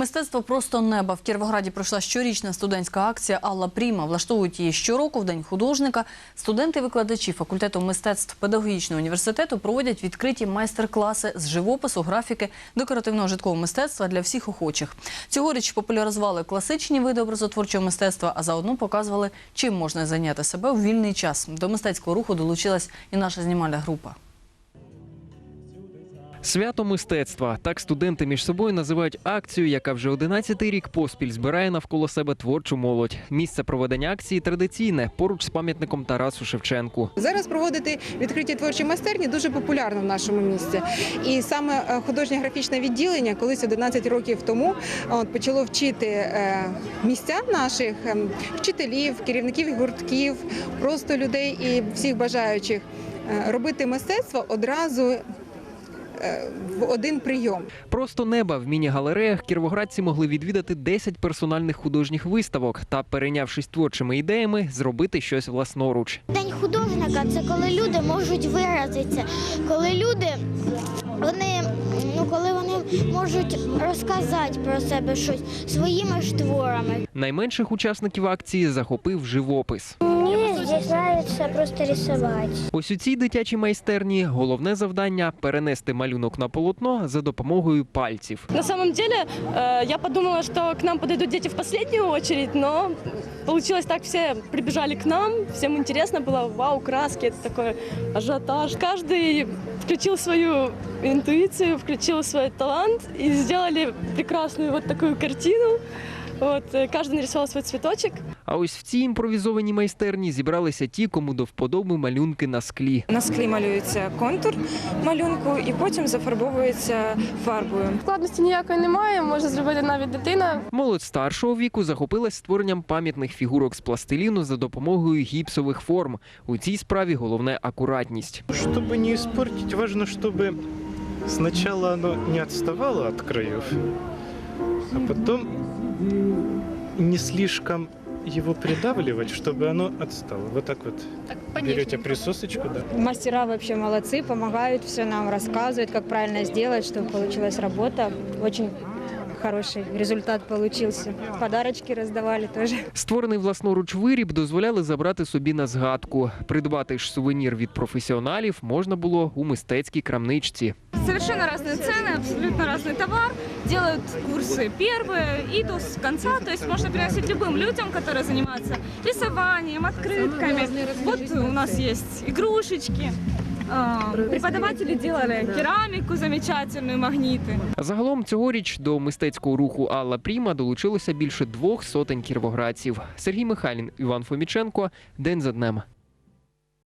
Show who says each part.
Speaker 1: Мистецтво просто неба. В Кіровограді пройшла щорічна студентська акція Алла Пріма. Влаштовують її щороку в день художника. Студенти-викладачі факультету мистецтв педагогічного університету проводять відкриті майстер-класи з живопису, графіки, декоративного житкового мистецтва для всіх охочих. Цьогоріч популяризували класичні види образотворчого мистецтва, а заодно показували, чим можна зайняти себе у вільний час. До мистецького руху долучилась і наша знімальна група.
Speaker 2: Свято мистецтва так студенти між собою називають акцію, яка вже 11-й рік поспіль збирає навколо себе творчу молодь. Місце проведення акції традиційне поруч з пам'ятником Тарасу Шевченку.
Speaker 3: Зараз проводити відкриті творчі майстерні дуже популярно в нашому місті. І саме е, художнє графічне відділення колись 11 років тому от, почало вчити е, місця наших е, вчителів, керівників гуртків, просто людей і всіх бажаючих е, робити мистецтво одразу. Е, В один прийом
Speaker 2: Просто неба в міні-галереях кіровоградці могли відвідати 10 персональних художніх виставок та, перейнявшись творчими ідеями, зробити щось власноруч.
Speaker 4: День художника це коли люди можуть виразитися, коли люди вони, ну коли вони можуть розказати про себе щось своїми ж творами.
Speaker 2: Найменших учасників акції захопив живопис.
Speaker 4: Мені здесь подобається просто рисувати.
Speaker 2: Ось у цій дитячій майстерні головне завдання перенести малюнок на полотно за допомогою пальців.
Speaker 5: На самом деле, э, я подумала, что к нам подойдут дети в последнюю очередь, но получилось так, все прибежали к нам, всем интересно было, вау, краски, это такой ажиотаж. Каждый включил свою интуицию, включил свой талант и сделали прекрасную вот такую картину. Вот, э, каждый нарисовал свой цветочек.
Speaker 2: А ось в цій імпровізованій майстерні зібралися ті, кому до вподоби малюнки на склі.
Speaker 6: На склі малюється контур малюнку і потім зафарбовується фарбою.
Speaker 5: Складності ніякої немає, може зробити навіть дитина.
Speaker 2: Молодь старшого віку захопилась створенням пам'ятних фігурок з пластиліну за допомогою гіпсових форм. У цій справі головне акуратність.
Speaker 7: Чтобы не испортить, важно, чтобы сначала оно не отставало от краев, а потом не слишком его придавливать, чтобы оно отстало. Вот так вот берете присосочку, да.
Speaker 8: Мастера вообще молодцы, помогают, все нам рассказывают, как правильно сделать, чтобы получилась работа. Очень хороший результат получился. Подарочки раздавали тоже.
Speaker 2: Створений власноруч виріб дозволяли забрати собі на згадку. Придбати ж сувенір від професіоналів можна було у мистецькій крамничці.
Speaker 9: Совершенно разные цены, абсолютно разный товар. Делают курсы первые и до с конца. То есть можно приносить любым людям, которые занимаются рисованием, открытками. Вот у нас есть игрушечки. А, Преподаватели делали керамику замечательную, магниты.
Speaker 2: Загалом цьогоріч до мистецького руху Алла Пріма долучилося більше двох сотень кіровоградців. Сергій Михайлін, Іван Фоміченко. День за днем.